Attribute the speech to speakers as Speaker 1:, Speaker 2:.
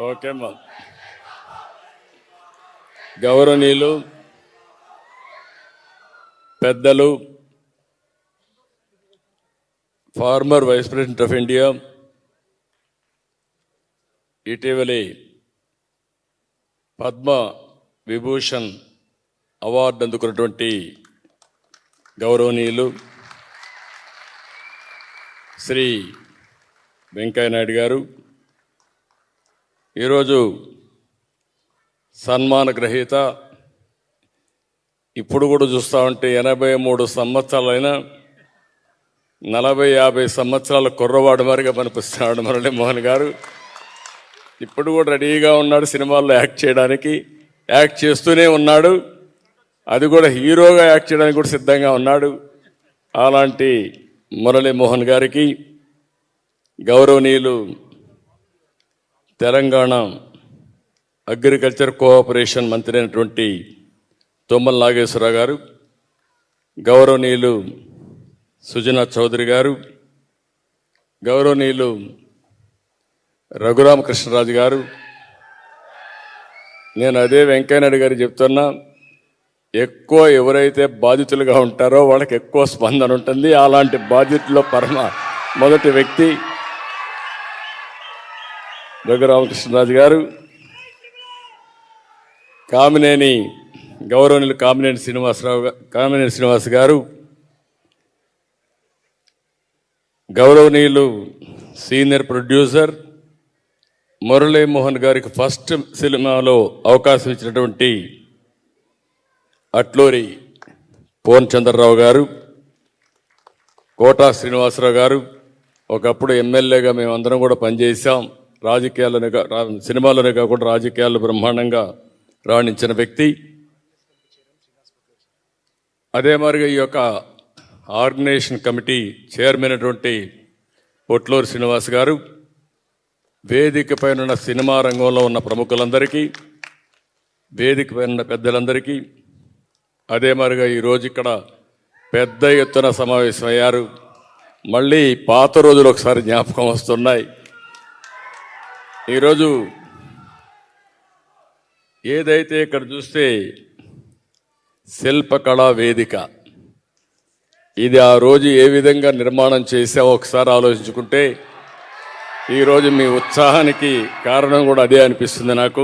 Speaker 1: Okay మా. గౌరవనీయులు పెద్దలు former vice president of India ఇటీవలి పద్మ విభూషణ్ అవార్డు అందుకున్నటువంటి గౌరవనీయులు శ్రీ వెంకయ్య నాయుడు గారు. ఈరోజు సన్మాన గ్రహీత. ఇప్పుడు కూడా చూస్తూ ఉంటే ఎనభై మూడు సంవత్సరాలైనా నలభై యాభై సంవత్సరాల కుర్రవాడు మరిగా పనిపిస్తున్నాడు మురళీమోహన్ గారు. ఇప్పుడు కూడా రెడీగా ఉన్నాడు సినిమాల్లో యాక్ట్ చేయడానికి. యాక్ట్ చేస్తూనే ఉన్నాడు. అది కూడా హీరోగా యాక్ట్ చేయడానికి కూడా సిద్ధంగా ఉన్నాడు. అలాంటి మురళీ మోహన్ గారికి గౌరవనీయులు తెలంగాణ అగ్రికల్చర్ కోఆపరేషన్ మంత్రి అయినటువంటి తుమ్మల నాగేశ్వరరావు గారు గౌరవనీయులు సుజనా చౌదరి గారు గౌరవనీయులు రఘురామకృష్ణరాజు గారు నేను అదే వెంకయ్యనాయుడు గారు చెప్తున్నా ఎక్కువ ఎవరైతే బాధితులుగా ఉంటారో వాళ్ళకి ఎక్కువ స్పందన ఉంటుంది. అలాంటి బాధితుల్లో పరమ మొదటి వ్యక్తి రఘురామకృష్ణరాజు గారు. కామినేని గౌరవనీయులు కామినేని శ్రీనివాసరావు కామినేని శ్రీనివాస్ గారు గౌరవనీయులు సీనియర్ ప్రొడ్యూసర్ మురళీమోహన్ గారికి ఫస్ట్ సినిమాలో అవకాశం ఇచ్చినటువంటి అట్లూరి పూర్ణ చంద్రరావు గారు కోటా శ్రీనివాసరావు గారు ఒకప్పుడు ఎమ్మెల్యేగా మేమందరం కూడా పనిచేసాం రాజకీయాల్లోనే కా- సినిమాలోనే కాకుండా రాజకీయాల్లో బ్రహ్మాండంగా రాణించిన వ్యక్తి. అదే మాదిరిగా ఈ యొక్క ఆర్గనైజేషన్ కమిటీ చైర్మన్ అయినటువంటి పొట్లూరు శ్రీనివాస్ గారు వేదిక పైన ఉన్న సినిమా రంగంలో ఉన్న ప్రముఖులందరికీ వేదిక పైన ఉన్న పెద్దలందరికీ అదే మరిగా ఈరోజు ఇక్కడ పెద్ద ఎత్తున సమావేశమయ్యారు. మళ్ళీ పాత రోజులు ఒకసారి జ్ఞాపకం వస్తున్నాయి. ఈరోజు ఏదైతే ఇక్కడ చూస్తే శిల్పకళా వేదిక ఇది ఆ రోజు ఏ విధంగా నిర్మాణం చేసావో ఒకసారి ఆలోచించుకుంటే ఈరోజు మీ ఉత్సాహానికి కారణం కూడా అదే అనిపిస్తుంది నాకు.